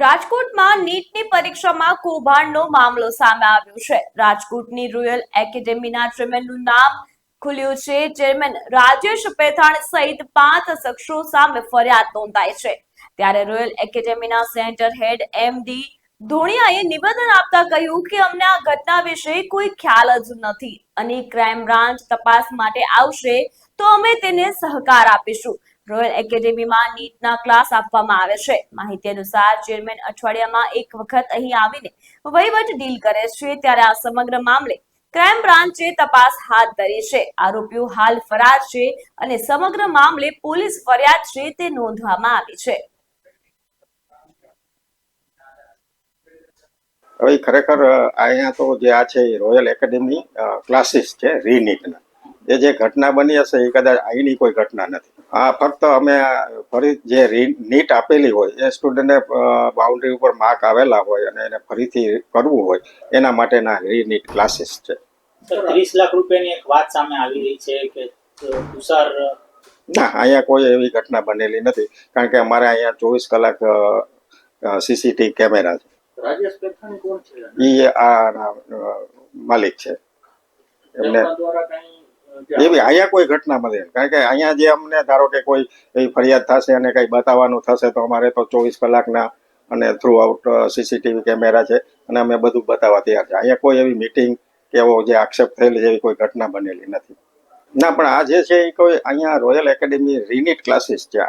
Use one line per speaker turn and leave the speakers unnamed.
રાજકોટમાં નીટની પરીક્ષામાં કૌભાંડનો મામલો સામે આવ્યો છે. રાજકોટની રોયલ એકેડેમીના ચેરમેનનું નામ ખુલ્યું છે. ચેરમેન રાજેશ પેથાણ સહિત પાંચ શખ્સો સામે ફરિયાદ નોંધાઈ છે. ત્યારે રોયલ એકેડેમીના સેન્ટર હેડ એમડી ધોણિયાએ નિવેદન આપતા કહ્યું કે અમને આ ઘટના વિશે કોઈ ખ્યાલ જ નથી. અને ક્રાઇમ બ્રાન્ચ તપાસ માટે આવશે તો અમે તેને સહકાર આપીશું. રોયલ એકેડેમીમાં નીટના ક્લાસ આપવામાં આવે છે. માહિતી અનુસાર ચેરમેન અઠવાડિયામાં એક વખત અહીં આવીને વહીવટ ડીલ કરે છે ત્યારે આ સમગ્ર મામલે ક્રાઇમ બ્રાન્ચે તપાસ હાથ ધરી છે. આરોપીઓ હાલ ફરાર છે અને સમગ્ર મામલે પોલીસ ફરિયાદ છે તે નોંધવામાં આવી છે.
ખરેખર અહીંયા તો જે આ છે રોયલ એકેડેમી ક્લાસીસ છે રીનીટના એ જે ઘટના બની હશે એ કદાચ અહીંની કોઈ ઘટના નથી. આ ફક્ત અમે ફરી જે નીટ આપેલી હોય એ સ્ટુડન્ટને બાઉન્ડ્રી ઉપર માર્ક આવેલા હોય અને એને ફરીથી કરવું હોય એના માટેના રીનીટ ક્લાસીસ છે.
ત્રીસ લાખ રૂપિયાની એક વાત સામે આવી રહી છે કે તુષાર
ના અહીંયા કોઈ એવી ઘટના બનેલી નથી કારણ કે અમારે અહીંયા ચોવીસ કલાક સીસીટીવી કેમેરા છે.
રાજેશ કોણ છે?
એ આ માલિક છે. એમને
દ્વારા કઈ
એવી અહીંયા કોઈ ઘટના મળે કારણ કે અહીંયા જે અમને ધારો કે કોઈ ફરિયાદ થશે અને કંઈ બતાવવાનું થશે, તો અમારે તો ચોવીસ કલાકના અને થ્રુ આઉટ સીસીટીવી કેમેરા છે અને અમે બધું બતાવવા તૈયાર છે. અહીંયા કોઈ એવી મિટિંગ કે એવો જે આક્ષેપ થયેલી એવી કોઈ ઘટના બનેલી નથી. ના, પણ આ જે છે એ કોઈ અહીંયા રોયલ એકેડેમી રીનીટ ક્લાસીસ છે.